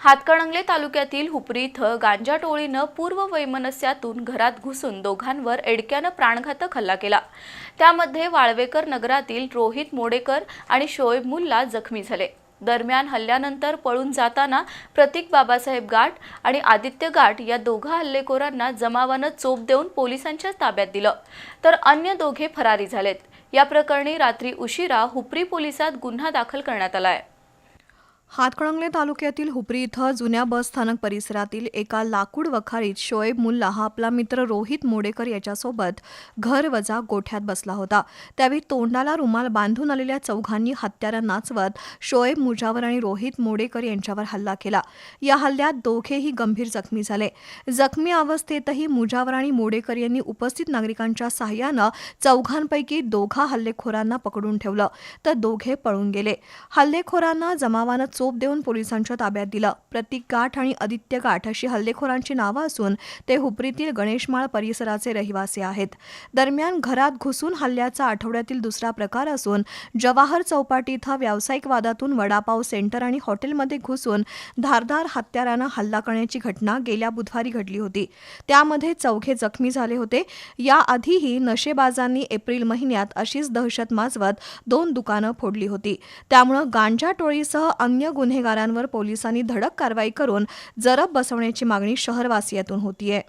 हातकणंगले तालुक्यातील हुपरी इथं गांजा टोळीनं पूर्व वैमनस्यातून घरात घुसून दोघांवर एडक्यानं प्राणघातक हल्ला केला. त्यामध्ये वाळवेकर नगरातील रोहित मोडेकर आणि शोएब मुल्ला जखमी झाले. दरम्यान हल्ल्यानंतर पळून जाताना प्रतीक बाबासाहेब गाठ आणि आदित्य गाठ या दोघा हल्लेखोरांना जमावानं चोप देऊन पोलिसांच्या ताब्यात दिलं. तर अन्य दोघे फरारी झालेत. या प्रकरणी रात्री उशिरा हुपरी पोलिसात गुन्हा दाखल करण्यात आला आहे. हातकणंगले तालुक्यातील हुपरी इथं जुन्या बस स्थानक परिसरातील एका लाकूड वखारीत शोएब मुल्ला हा आपला मित्र रोहित मोडेकर याच्यासोबत घर वजा गोठ्यात बसला होता. त्यावेळी तोंडाला रुमाल बांधून आलेल्या चौघांनी हत्यारा नाचवत शोएब मुजावर आणि रोहित मोडेकर यांच्यावर हल्ला केला. या हल्ल्यात दोघेही गंभीर जखमी झाले. जखमी अवस्थेतही मुजावर आणि मोडेकर यांनी उपस्थित नागरिकांच्या सहाय्यानं चौघांपैकी दोघा हल्लेखोरांना पकडून ठेवलं तर दोघे पळून गेले. हल्लेखोरांना जमावानं चोप देऊन पोलिसांच्या ताब्यात दिलं. प्रतीक गाठ आणि आदित्य गाठ अशी हल्लेखोरांची नावं असून ते हुपरीतील गणेशमाळ परिसराचे रहिवासी आहेत. दरम्यान घरात घुसून हल्ल्याचा आठवड्यातील दुसरा प्रकार असून जवाहर चौपाटी इथं व्यावसायिक वादातून वडापाव सेंटर आणि हॉटेलमध्ये घुसून धारदार हत्यारानं हल्ला करण्याची घटना गेल्या बुधवारी घडली होती. त्यामध्ये चौघे जखमी झाले होते. याआधीही नशेबाजांनी एप्रिल महिन्यात अशीच दहशत माजवत दोन दुकानं फोडली होती. त्यामुळं गांजा टोळीसह अन्य गुन्हेगारांवर पोलिसांनी धडक कारवाई करून जरब बसवण्याची मागणी शहरवासियातून होतीये.